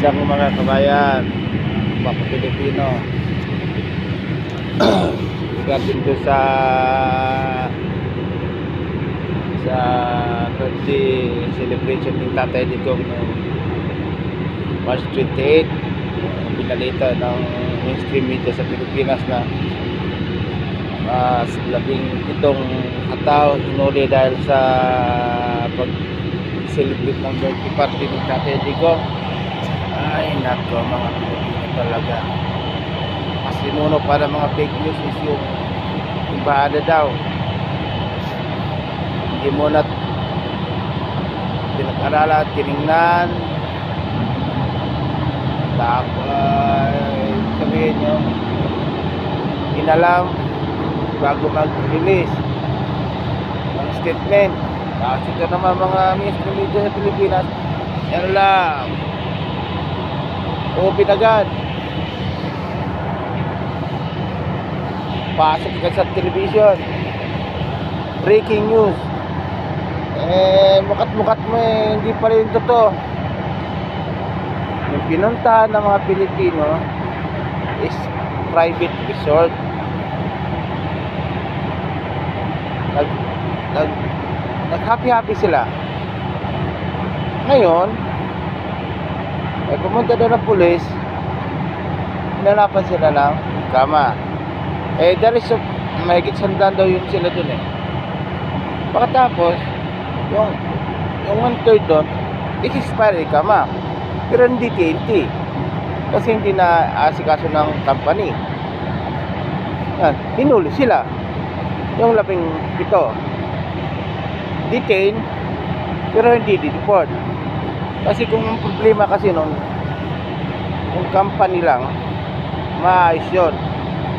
Magandang mga kabayan, mga Pilipino. Regarding to sa sa birthday celebration ng Tatay Digong noong March 28 pinalita ng mainstream media sa Pilipinas na mas labing itong kataw hinuli dahil sa pag celebrate ng birthday party ni Tatay Digong ay nako mga Pilipino talaga. Mas sinuno para mga fake news is yung ibada daw. Hindi mo na pinag-aralan, tiningnan. Tapos sabihin nyo inalam bago mag-release ng statement. Tapos ito naman mga mainstream media sa Pilipinas yan lang open agad pasok ka sa television. Breaking news. Eh mukat-mukat mo eh. Hindi pa rin totoo. Yung pinuntahan ng mga Pilipino is private resort. Nag nag nag happy happy sila. Ngayon ay pumunta doon ng pulis. Hinanapan sila ng kama. Eh there is a, mahigit sandan daw yun sila doon eh. Pagkatapos yung yung one third doon it expired kama. Pero hindi TNT kasi hindi na asikaso ng company. Yan hinuli sila. Yung labing pito. Detain pero hindi deport kasi kung ang problema kasi nun kung company lang maayos yun.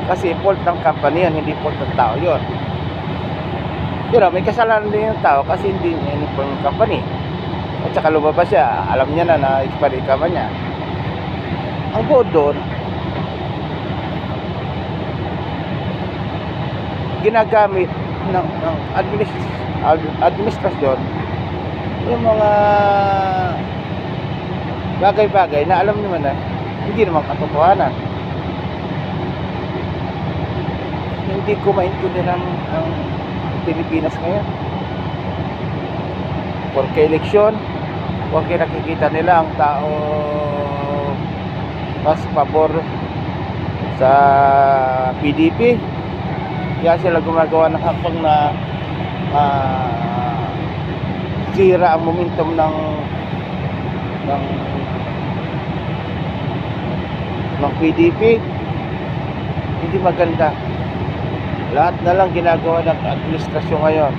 Kasi fault ng company yan hindi fault ng tao yun. Pero may kasalanan din yung tao kasi hindi niya yung company. At saka lumabas siya alam niya na na expired ka niya. Ang buod doon ginagamit ng, ng administ- ad- administrasyon yung mga bagay-bagay na alam naman na hindi naman katotohanan. Hindi ko maintindihan ang, ang Pilipinas ngayon. Porque eleksyon porque nakikita nila ang tao mas pabor sa PDP kaya sila gumagawa ng hakbang na ah, sira ang momentum ng ng ng PDP hindi maganda. Lahat na lang ginagawa ng administrasyon ngayon.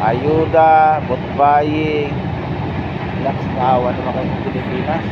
Ayuda, vote buying nakakawa naman kayo ng Pilipinas